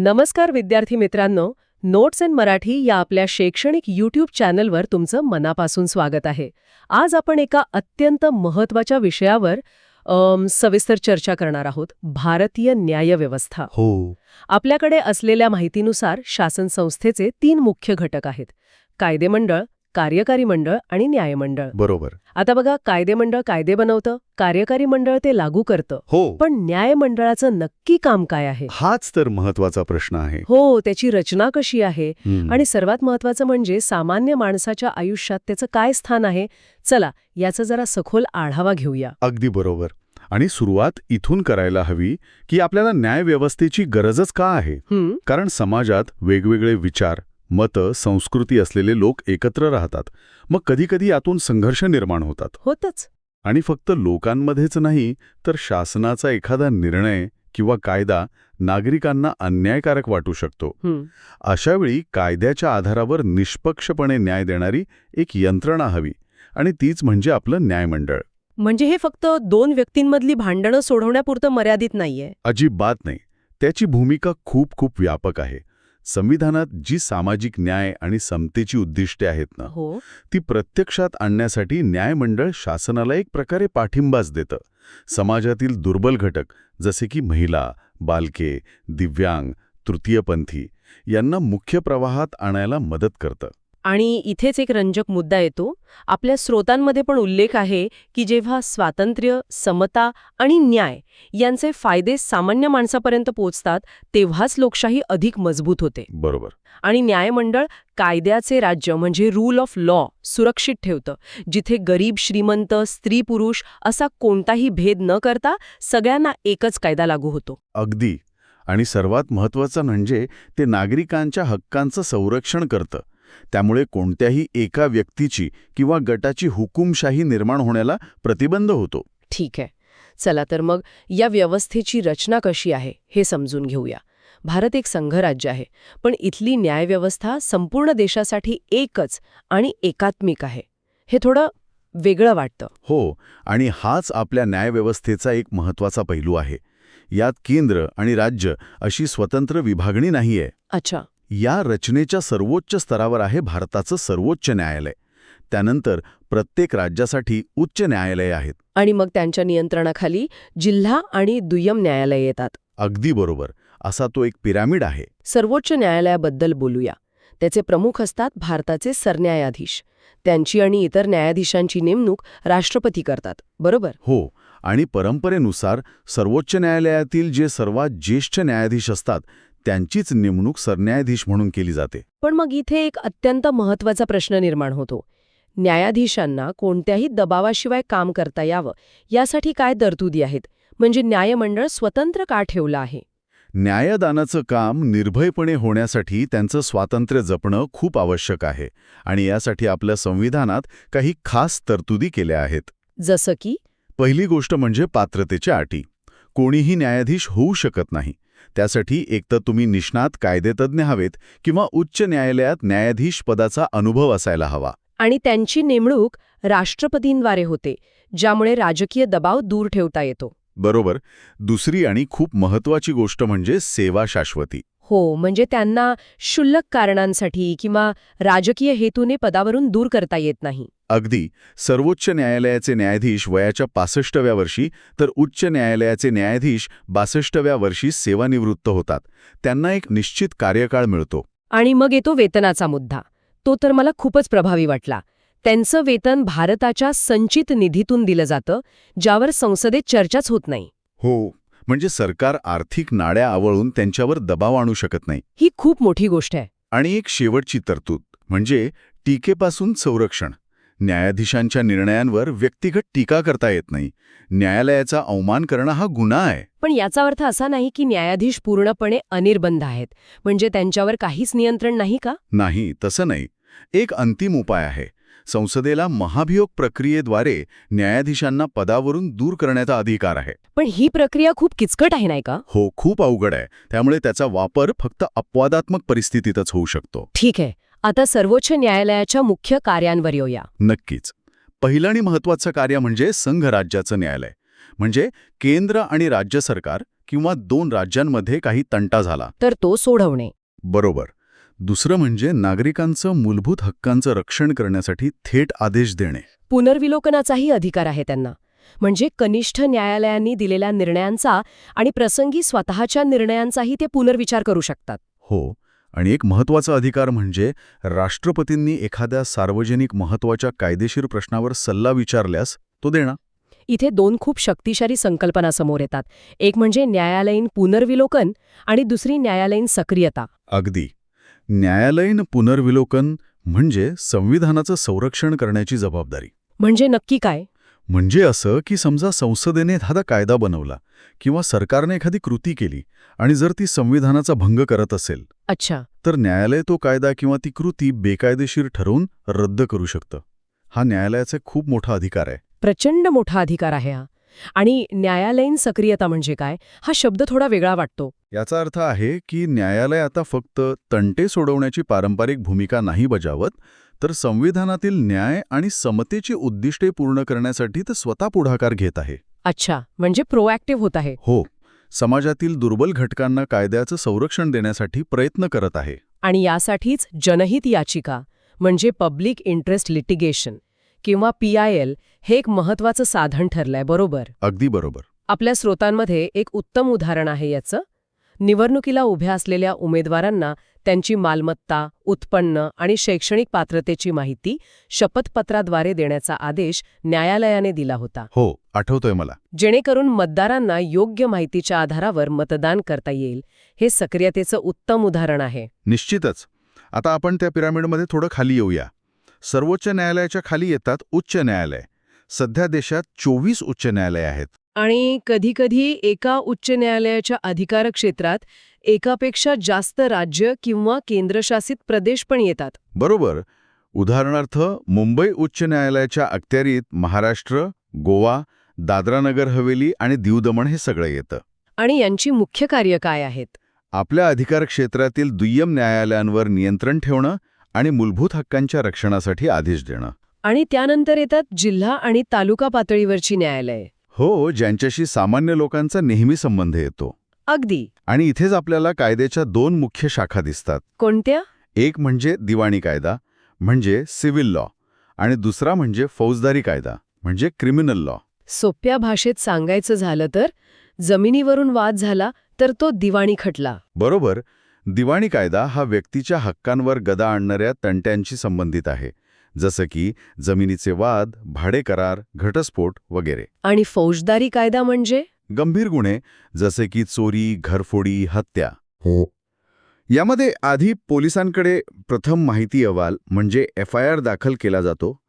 नमस्कार विद्यार्थी मित्रांनो नोट्स अँड मराठी या आपल्या शैक्षणिक यूट्यूब चॅनलवर तुमचं मनापासून स्वागत आहे. आज आपण एका अत्यंत महत्त्वाच्या विषयावर सविस्तर चर्चा करणार आहोत भारतीय न्यायव्यवस्था हो. आपल्याकडे असलेल्या माहितीनुसार शासन संस्थेचे तीन मुख्य घटक आहेत. कायदेमंडळ कार्यकारी मंडळ आणि न्यायमंडळ बरोबर. आता बघा कायदेमंडळ कायदे बनवतं कार्यकारी मंडळ ते लागू करतं. हो. पण न्यायमंडळाचं नक्की काम काय आहे? हाच तर महत्त्वाचा प्रश्न आहे. हो त्याची रचना कशी आहे. आणि सर्वात महत्वाचं म्हणजे सामान्य माणसाच्या आयुष्यात त्याचं काय स्थान आहे? चला याचा जरा सखोल आढावा घेऊया. अगदी बरोबर. आणि सुरुवात इथून करायला हवी की आपल्याला न्यायव्यवस्थेची गरजच का आहे? कारण समाजात वेगवेगळे विचार मतं संस्कृती असलेले लोक एकत्र राहतात. मग कधीकधी यातून संघर्ष निर्माण होतात. होतच. आणि फक्त लोकांमध्येच नाही तर शासनाचा एखादा निर्णय किंवा कायदा नागरिकांना अन्यायकारक वाटू शकतो. अशावेळी कायद्याच्या आधारावर निष्पक्षपणे न्याय देणारी एक यंत्रणा हवी आणि तीच म्हणजे आपलं न्यायमंडळ. म्हणजे हे फक्त दोन व्यक्तींमधली भांडणं सोडवण्यापुरतं मर्यादित नाहीये. अजिबात नाही. त्याची भूमिका खूप खूप व्यापक आहे. संविधानात जी सामाजिक न्याय आणि समतेची उद्दिष्टे आहेत ना हो. ती प्रत्यक्षात आणण्यासाठी न्यायमंडळ शासनाला एक प्रकारे पाठिंबाच देतं. समाजातील दुर्बल घटक जसे की महिला बालके दिव्यांग तृतीयपंथी यांना मुख्य प्रवाहात आणायला मदत करतं. आणि इथेच एक रंजक मुद्दा येतो. आपल्या स्रोतांमध्ये पण उल्लेख आहे की जेव्हा स्वातंत्र्य समता आणि न्याय यांचे फायदे सामान्य माणसापर्यंत पोचतात तेव्हाच लोकशाही अधिक मजबूत होते. बरोबर. आणि न्यायमंडळ कायद्याचे राज्य म्हणजे रूल ऑफ लॉ सुरक्षित ठेवतं. जिथे गरीब श्रीमंत स्त्री पुरुष असा कोणताही भेद न करता सगळ्यांना एकच कायदा लागू होतो. अगदी. आणि सर्वात महत्त्वाचं म्हणजे ते नागरिकांच्या हक्कांचं संरक्षण करतं. त्यामुळे कोणत्याही एका व्यक्तीची किंवा गटाची हुकुमशाही निर्माण होण्याला प्रतिबंध होतो. ठीक आहे. चला तर मग या व्यवस्थेची रचना कशी आहे हे समजून घेऊया. भारत एक संघराज्य आहे पण इथली न्यायव्यवस्था संपूर्ण देशासाठी एकच आणि एकात्मिक आहे. हे थोडं वेगळं वाटतं. हो आणि हाच आपल्या न्यायव्यवस्थेचा एक महत्त्वाचा पैलू आहे. यात केंद्र आणि राज्य अशी स्वतंत्र विभागणी नाहीये. अच्छा. या रचनेच्या सर्वोच्च स्तरावर आहे भारताचं सर्वोच्च न्यायालय. त्यानंतर प्रत्येक राज्यासाठी उच्च न्यायालये आहेत. आणि मग त्यांच्या नियंत्रणाखाली जिल्हा आणि दुय्यम न्यायालय येतात. अगदी बरोबर. असा तो एक पिरामिड आहे. सर्वोच्च न्यायालयाबद्दल बोलूया. त्याचे प्रमुख असतात भारताचे सरन्यायाधीश. त्यांची आणि इतर न्यायाधीशांची नेमणूक राष्ट्रपती करतात. बरोबर? हो. आणि परंपरेनुसार सर्वोच्च न्यायालयातील जे सर्वात ज्येष्ठ न्यायाधीश असतात त्यांचीच नेमणूक सरन्यायाधीश म्हणून केली जाते. पण मग इथे एक अत्यंत महत्त्वाचा प्रश्न निर्माण होतो. न्यायाधीशांना कोणत्याही दबावाशिवाय काम करता यावं यासाठी काय तरतुदी आहेत? म्हणजे न्यायमंडळ स्वतंत्र का ठेवलं आहे? न्यायदानाचं काम निर्भयपणे होण्यासाठी त्यांचं स्वातंत्र्य जपणं खूप आवश्यक आहे आणि यासाठी आपल्या संविधानात काही खास तरतुदी केल्या आहेत. जसं की? पहिली गोष्ट म्हणजे पात्रतेच्या अटी. कोणीही न्यायाधीश होऊ शकत नाही. त्यासाठी एकतर तुम्ही निष्णात कायदेतज्ञ हवेत किंवा उच्च न्यायालयात न्यायाधीश पदाचा अनुभव असायला हवा. आणि त्यांची नेमणूक राष्ट्रपतींद्वारे होते ज्यामुळे राजकीय दबाव दूर ठेवता येतो. बरोबर. दुसरी आणि खूप महत्वाची गोष्ट म्हणजे सेवा शाश्वती. हो म्हणजे त्यांना क्षुल्लक कारणांसाठी किंवा राजकीय हेतूने पदावरून दूर करता येत नाही. अगदी सर्वोच्च न्यायालयाचे न्यायाधीश वयाच्या पासष्टव्या वर्षी तर उच्च न्यायालयाचे न्यायाधीश बासष्टव्या वर्षी सेवानिवृत्त होतात. त्यांना एक निश्चित कार्यकाळ मिळतो. आणि मग येतो वेतनाचा मुद्दा. तो तर मला खूपच प्रभावी वाटला. त्यांचं वेतन भारताच्या संचित निधीतून दिलं जातं ज्यावर संसदेत चर्चाच होत नाही. हो म्हणजे सरकार आर्थिक नाड्या आवळून त्यांच्यावर दबाव आणू शकत नाही. ही खूप मोठी गोष्ट आहे. आणि एक शेवटची तरतूद म्हणजे टीकेपासून संरक्षण. न्यायाधीशांच्या निर्णयांवर व्यक्तिगत टीका करता येत नाही. न्यायालयाचा अवमान करणं हा गुन्हा आहे. पण याचा अर्थ असा नाही की न्यायाधीश पूर्णपणे अनिर्बंध आहेत. म्हणजे त्यांच्यावर काहीच नियंत्रण नाही का? नाही तसं नाही. एक अंतिम उपाय आहे. संसदेला महाभियोग प्रक्रियेद्वारे न्यायाधीशांना पदावरून दूर करण्याचा अधिकार आहे. पण ही प्रक्रिया खूप किचकट आहे नाही का? हो खूप अवघड आहे. त्यामुळे त्याचा वापर फक्त अपवादात्मक परिस्थितीतच होऊ शकतो. ठीक आहे. आता सर्वोच्च न्यायालयाच्या मुख्य कार्यांवर येऊया. नक्कीच. पहिलं आणि महत्वाचं कार्य म्हणजे संघराज्याचं न्यायालय. म्हणजे केंद्र आणि राज्य सरकार किंवा दोन राज्यांमध्ये काही तंटा झाला. तर तो सोडवणे. बरोबर. दुसरं म्हणजे नागरिकांचं मूलभूत हक्कांचं रक्षण करण्यासाठी थेट आदेश देणे. पुनर्विलोकनाचाही अधिकार आहे त्यांना. म्हणजे कनिष्ठ न्यायालयांनी दिलेल्या निर्णयांचा आणि प्रसंगी स्वतःच्या निर्णयांचाही ते पुनर्विचार करू शकतात. हो. आणि एक महत्त्वाचा अधिकार म्हणजे राष्ट्रपतींनी एखाद्या सार्वजनिक महत्त्वाच्या कायदेशीर प्रश्नावर सल्ला विचारल्यास तो देणं इथे दोन खूप शक्तिशाली संकल्पना समोर येतात. एक म्हणजे न्यायालयीन पुनर्विलोकन आणि दुसरी न्यायालयीन सक्रियता. अगदी. न्यायालयीन पुनर्विलोकन म्हणजे संविधानाचं संरक्षण करण्याची जबाबदारी. म्हणजे नक्की काय? म्हणजे असं की समजा संसदेने एखादा कायदा बनवला किंवा सरकारने एखादी कृती केली आणि जर ती संविधानाचा भंग करत असेल अच्छा. तर न्यायालय तो कायदा किंवा ती कृती बेकायदेशीर ठरवून रद्द करू शकतं. हा न्यायालयाचा खूप मोठा अधिकार आहे. प्रचंड मोठा अधिकार आहे हा. आणि न्यायालयीन सक्रियता म्हणजे काय? हा शब्द थोडा वेगळा वाटतो. याचा अर्थ आहे की न्यायालय आता फक्त तंटे सोडवण्याची पारंपरिक भूमिका नाही बजावत तर संविधानातील न्याय आणि समतेची उद्दिष्टे पूर्ण करण्यासाठी ते स्वतः पुढाकार घेत आहे. अच्छा म्हणजे प्रोॲक्टिव्ह होत आहे. हो समाजातील दुर्बल घटकांना कायद्याचं संरक्षण देण्यासाठी प्रयत्न करत आहे. आणि यासाठीच जनहित याचिका म्हणजे पब्लिक इंटरेस्ट लिटिगेशन किंवा पी आय एल हे एक महत्वाचं साधन ठरलंय बरोबर? अगदी बरोबर. आपल्या स्रोतांमध्ये एक उत्तम उदाहरण आहे याचं. निवडणुकीला उभ्या असलेल्या उमेदवारांना त्यांची मालमत्ता उत्पन्न आणि शैक्षणिक पात्रतेची माहिती शपथपत्राद्वारे देण्याचा आदेश न्यायालयाने दिला होता. हो आठवतोय मला. जेणेकरून मतदारांना योग्य माहितीच्या आधारावर मतदान करता येईल हे सक्रियतेचं उत्तम उदाहरण आहे. निश्चितच. आता आपण त्या पिरामिडमध्ये थोडं खाली येऊया. सर्वोच्च न्यायालयाच्या खाली येतात उच्च न्यायालय. सध्या देशात चोवीस उच्च न्यायालय आहेत. आणि कधीकधी एका उच्च न्यायालयाच्या अधिकार क्षेत्रात एकापेक्षा जास्त राज्य किंवा केंद्रशासित प्रदेश पण येतात. बरोबर. उदाहरणार्थ मुंबई उच्च न्यायालयाच्या अखत्यारीत महाराष्ट्र गोवा दादरानगर हवेली आणि दीव दमण हे सगळं येतं. आणि यांची मुख्य कार्य काय आहेत? आपल्या अधिकार क्षेत्रातील दुय्यम न्यायालयांवर नियंत्रण ठेवणं आणि मूलभूत हक्कांच्या रक्षणासाठी आदेश देणं. आणि त्यानंतर येतात जिल्हा आणि तालुका पातळीवरची न्यायालये. हो ज्यांच्याशी सामान्य लोकांचा नेहमी संबंध येतो. अगदी. आणि इथेच आपल्याला कायद्याच्या दोन मुख्य शाखा दिसतात. कोणत्या? एक म्हणजे दिवाणी कायदा म्हणजे सिव्हिल लॉ आणि दुसरा म्हणजे फौजदारी कायदा म्हणजे क्रिमिनल लॉ. सोप्या भाषेत सांगायचं झालं तर जमिनीवरून वाद झाला तर तो दिवाणी खटला. बरोबर दिवाणी कायदा हा व्यक्तीच्या हक्कांवर गदा आणणाऱ्या तंट्यांशी संबंधित आहे. जसं की जमिनीचे वाद भाडे करार घटस्फोट वगैरे. आणि फौजदारी कायदा म्हणजे? गंभीर गुन्हे जसे की चोरी घरफोडी हत्या. यामध्ये आधी पोलिसांकडे प्रथम माहिती अहवाल म्हणजे एफ आय आर दाखल केला जातो.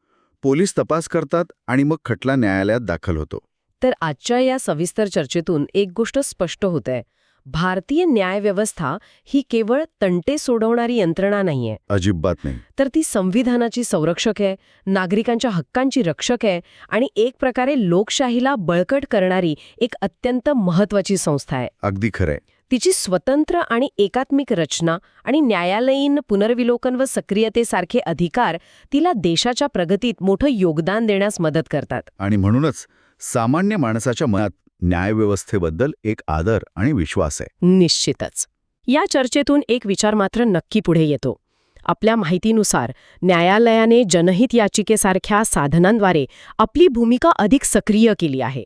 पोलीस तपास करतात आणि मग खटला न्यायालयात दाखल होतो. तर आजच्या या सविस्तर चर्चेतून एक गोष्ट स्पष्ट होते भारतीय न्यायव्यवस्था ही केवळ तंटे सोडवणारी यंत्रणा नाहीये. अजिबात नाही. तर ती संविधानाची संरक्षक आहे नागरिकांच्या हक्कांची रक्षक आहे आणि एक प्रकारे लोकशाहीला बळकट करणारी एक अत्यंत महत्वाची संस्था आहे. अगदी खरंय. तिची स्वतंत्र आणि एकात्मिक रचना आणि न्यायालयीन पुनर्विलोकन व सक्रियतेसारखे अधिकार तिला देशाच्या प्रगतीत मोठं योगदान देण्यास मदत करतात. आणि म्हणूनच सामान्य माणसाच्या मनात न्यायव्यवस्थेबद्दल एक आदर आणि विश्वास आहे. निश्चितच. या चर्चेतून एक विचार मात्र नक्की पुढे येतो. आपल्या माहितीनुसार न्यायालयाने जनहित याचिकेसारख्या साधनांद्वारे आपली भूमिका अधिक सक्रिय केली आहे.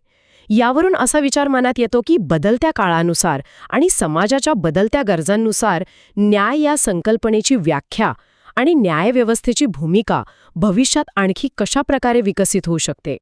यावरून असा विचार मनात येतो की बदलत्या काळानुसार आणि समाजाच्या बदलत्या गरजांनुसार न्याय या संकल्पनेची व्याख्या आणि न्यायव्यवस्थेची भूमिका भविष्यात आणखी कशा प्रकारे विकसित होऊ शकते?